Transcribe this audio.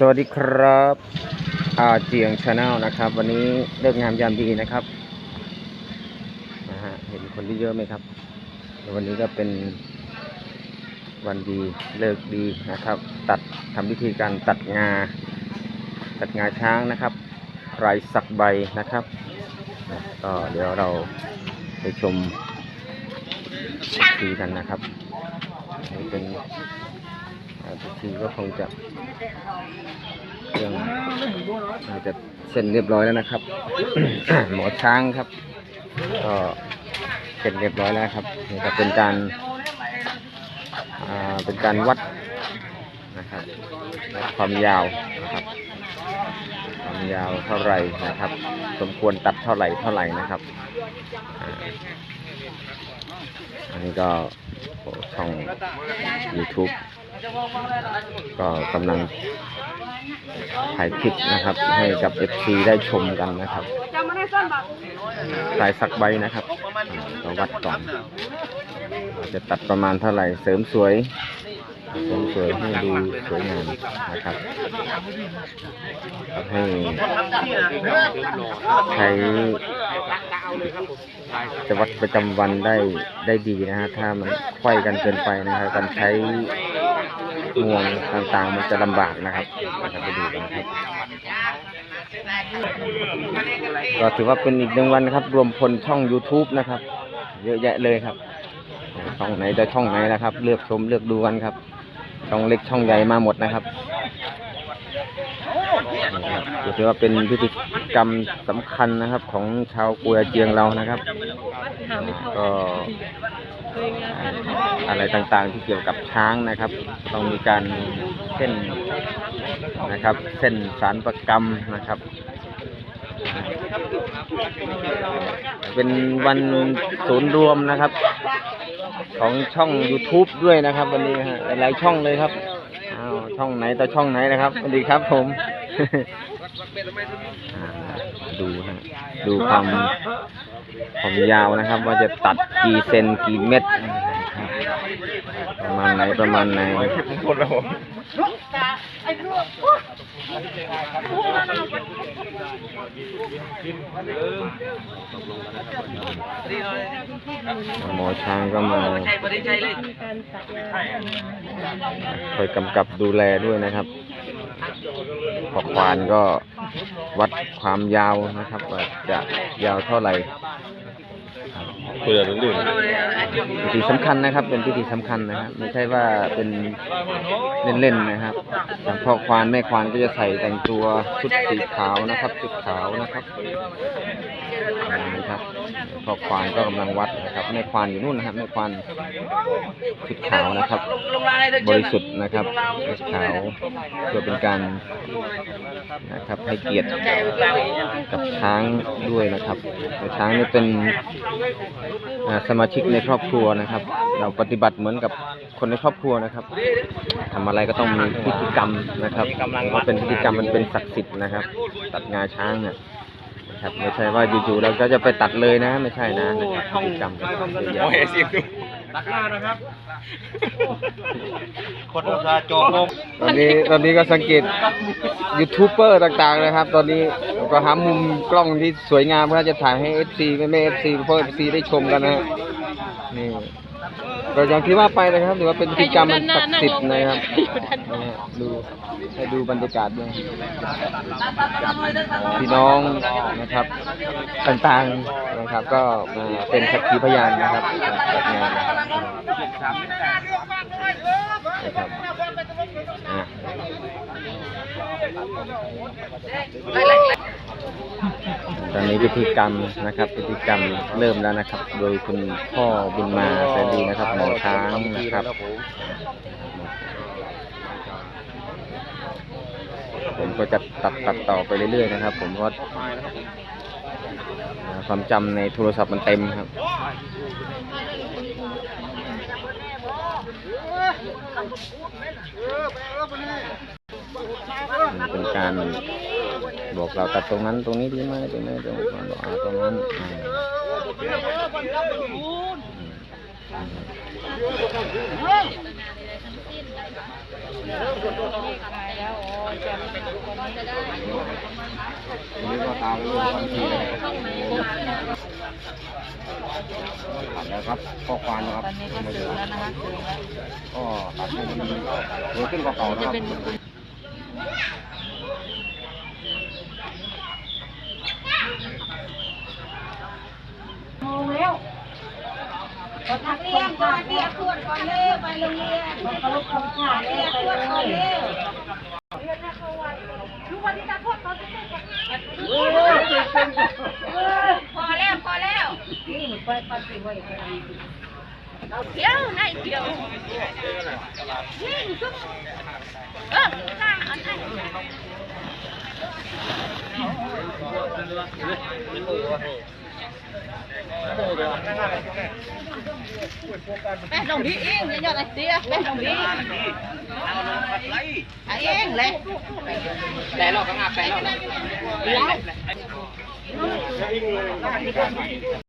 สวัสดีครับอาเจียงชาแนลนะครับ วันนี้เลิกงามยามดีนะครับนะฮะเห็นคนที่เยอะไหมครับ วันนี้ก็เป็นวันดีเลิกดีนะครับ ตัดทำพิธีการตัดงา ตัดงาช้างนะครับไรสักใบนะครับนะก็เดี๋ยวเราไปชมพิธีกันนะครับนี่เป็น อ่าพิธีก็คงจะเครื่องอาจจะเสร็จเรียบร้อยแล้วนะครับ หมอช้างครับก็เสร็จเรียบร้อยแล้วครับนี่ก็เป็นการเป็นการวัดนะครับความยาวนะครับ ความยาวเท่าไหร่นะครับ สมควรตัดเท่าไหร่เท่าไหร่นะครับอันนี้ก็ช่อง YouTube ก็กำลังถ่ายคลิปนะครับ ให้กับ FC ได้ชมกันนะครับสายสักใบนะครับอ่าวัดก่อนจะตัดประมาณเท่าไหร่เสริมสวยเสริมสวยให้ดูสวยงามนะครับ ให้ใช้จะวัดประจำวันได้ได้ดีนะฮะถ้ามันไขว้กันเกินไปนะครับการใช้ งวงต่างๆ มันจะลำบากนะครับนะครับไปดูกันนะครับ ก็ถือว่าเป็นอีกหนึ่งวันนะครับ รวมพลช่อง YouTube นะครับ เยอะแยะเลยครับช่องไหนจะช่องไหนนะครับ เลือกชมเลือกดูกันครับ ช่องเล็กช่องใหญ่มาหมดนะครับถือว่าเป็นพิธีกรรมสำคัญนะครับ ของชาวกุยเจียงเรานะครับ ก็ อะไรต่างๆที่เกี่ยวกับช้างนะครับ ต้องมีการเส้นนะครับ เส้นสารประกรรมนะครับ เป็นวันศูนย์รวมนะครับ ของช่อง YouTube ด้วยนะครับ วันนี้ฮะหลายช่องเลยครับอ้าวช่องไหนต่อช่องไหนนะครับสวัสดีครับผม ดูนะดูความความยาวนะครับ ว่าจะตัดกี่เซนกี่เม็ดนะครับประมาณไหนประมาณไหนหมอช้างก็มาคอยกำกับดูแลด้วยนะครับ พอควานก็วัดความยาวนะครับว่าจะยาวเท่าไหร่ คุยกันเรื่องพิธีสำคัญนะครับ เป็นพิธีสำคัญนะครับไม่ใช่ว่าเป็นเล่นๆนะครับอย่างพ่อควานแม่ควานก็จะใส่แต่งตัวชุดสีขาวนะครับชุดขาวนะครับนะครับพ่อควานก็กำลังวัดนะครับแม่ควานอยู่นู่นนะครับแม่ควานชุดขาวนะครับ บริสุทธิ์นะครับชุดขาวเพื่อเป็นการนะครับให้เกียรติกับช้างด้วยนะครับแต่ช้างนี่เป็นสมาชิกในครอบครัวนะครับ เราปฏิบัติเหมือนกับคนในครอบครัวนะครับทำอะไรก็ต้องมีพิธีกรรมนะครับเพราะเป็นพิธีกรรมมันเป็นศักดิ์สิทธิ์นะครับ ตัดงาช้างเนี่ยนะครับไม่ใช่ว่าอยู่ๆเราก็จะไปตัดเลยนะ ไม่ใช่นะนะครับพิธีกรรมเยอะโอ้แยะยเสียงดู ตัดหน้านะครับคนอุตสาห์โจมงตอนนี้ตอนนี้ก็สังเกตยูทูบเบอร์ต่างๆนะครับ ตอนนี้ก็หามุมกล้องที่สวยงามเพื่อจะถ่ายให้เอฟซีแม่แม่เอฟซีพ่อเอฟซีได้ชมกันนะฮะนี่ ก็อย่างที่ว่าไปนะครับถือว่าเป็นพิธีกรรมมันศักดิ์สิทธิ์นะครับนะฮะดูให้ดูบรรยากาศด้วยพี่น้องนะครับ ต่างๆนะครับ ก็มาเป็นสักขีพยานนะครับจัดงานนะครับ อะตอนนี้พิธีกรรมนะครับพิธีกรรมเริ่มแล้วนะครับ โดยคุณพ่อบุญมาแสนดีนะครับหมอช้างนะครับผมก็จะตัดตัดต่อไปเรื่อยๆนะครับ ผมเพราะอ่าความจำในโทรศัพท์มันเต็มครับเป็นการ บอกเราตัดตรงนั้นตรงนี้ดีไหมตรงนี้ตรงนั้นบอกตรงนั้นนคนนี้จะได้วันนี้ก็ตามไปดูวันที่นะครับตัดแล้วครับข้อความนะครับตอนนี้ก็ถึงแล้วนะคะถึงแล้วก็ตัดให้มันสวยขึ้นกว่าเก่านะจะครับ เป็น โมงแล้วนั กเรียนก่อนเรียกตรวจก่อนเร็วไปโรงเรียนมันก็ลุกคำขาดเรียกตรวจก่อนเร็วพอแล้วพอแล้วนี่ไปปัดสิไว้เดี๋ยวไหนเดี๋ยวนี่ซุปเออข้างอันนั้น แม่ลงดีเองอย่าหยอดไอ้เสียแม่ลงพี่ไอ้เองเลยแต่เราข้างหน้าแต่เลย